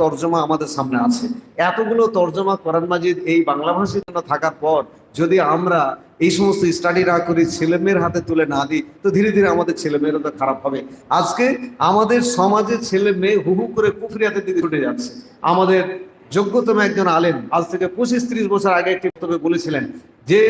তর্জমা আমাদের সামনে আছে। এতগুলো তর্জমা কোরআন মাজিদ এই বাংলা ভাষার জন্য থাকার পর যদি আমরা এই সমস্ত স্টাডি না করি ছেলে মেয়ের হাতে তুলে না দিই, তো ধীরে ধীরে আমাদের ছেলে মেয়েরা তো খারাপ হবে। আজকে আমাদের সমাজে ছেলে মেয়ে হু হু করে কুফরিয়াতের দিকে ছুটে যাচ্ছে। আমাদের যোগ্যতম একজন আলেম আজ থেকে পঁচিশ ত্রিশ বছর আগে একটি বক্তব্যে বলেছিলেন যে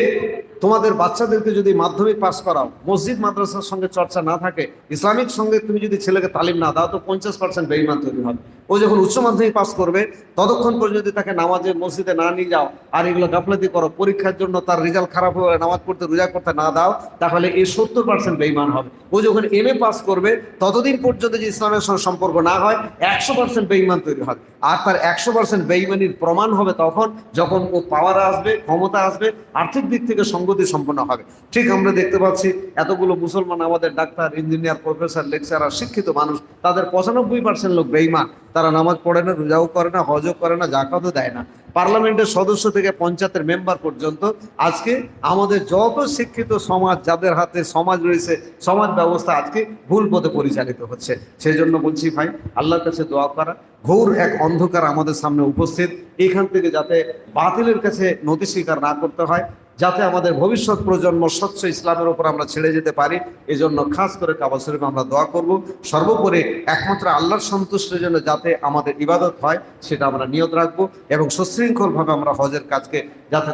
তোমাদের বাচ্চাদেরকে যদি মাধ্যমিক পাস করাও, মসজিদ, মাদ্রাসার সঙ্গে চর্চা না থাকে, ইসলামিক সঙ্গে তুমি যদি ছেলেকে তালিম না দাও, তো পঞ্চাশ পার্সেন্ট বেইমান তৈরি হবে। ও যখন উচ্চ মাধ্যমিক পাস করবে, ততক্ষণ পর্যন্ত তাকে নামাজে মসজিদে না নিয়ে যাও আর এগুলো গাফলাতি করো, পরীক্ষার জন্য তার রেজাল্ট খারাপ হয়ে নামাজ পড়তে, রোজা করতে না দাও, তাহলে এই সত্তর পার্সেন্ট বেইমান হবে। ও যখন এম এ পাস করবে, ততদিন পর্যন্ত যে ইসলামের সঙ্গে সম্পর্ক না হয়, একশো পার্সেন্ট বেইমান তৈরি হবে। আর তার একশো পার্সেন্ট বেইমানির প্রমাণ হবে তখন, যখন ও পাওয়ার আসবে, ক্ষমতা আসবে, আর্থিক দিক থেকে সঙ্গতি সম্পন্ন হবে। ঠিক আমরা দেখতে পাচ্ছি, এতগুলো মুসলমান আমাদের ডাক্তার, ইঞ্জিনিয়ার প্রফেসর লেকচারার শিক্ষিত মানুষ, তাদের পঁচানব্বই পার্সেন্ট লোক বেইমান তারা নামাজ পড়ে না, রোজাও করে না, হজও করে না জাকাতও দেয় না। পার্লামেন্টের সদস্য থেকে পঞ্চায়েতের মেম্বার পর্যন্ত আজকে আমাদের যত শিক্ষিত সমাজ, যাদের হাতে সমাজ রয়েছে, সমাজ ব্যবস্থা আজকে ভুল পথে পরিচালিত হচ্ছে। সেই জন্য বলছি ভাই, আল্লাহর কাছে দোয়া করা। ঘোর এক অন্ধকার আমাদের সামনে উপস্থিত। এখান থেকে যাতে বাতিলের কাছে নথি স্বীকার না করতে হয় যাতে আমাদের ভবিষ্যৎ প্রজন্ম স্বচ্ছ ইসলামের উপর আমরা ছেড়ে যেতে পারি। এই জন্য খাস করে কাবা শরীফ আমরা দোয়া করব। সর্বোপরি একমাত্র আল্লাহর সন্তুষ্টের জন্য যাতে আমাদের ইবাদত হয়, সেটা আমরা নিয়ত রাখব এবং সুশৃঙ্খলভাবে আমরা হজের কাজকে যাতে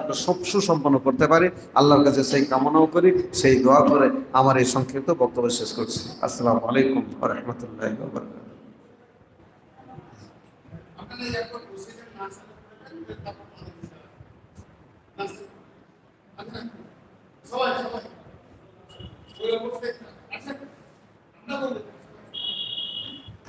সুসম্পন্ন করতে পারি। আল্লাহর কাছে সেই কামনাও করি, সেই দোয়া করে আমার এই সংক্ষিপ্ত বক্তব্য শেষ করছি। আসসালামু আলাইকুম রহমতুল্লাহ আপনারা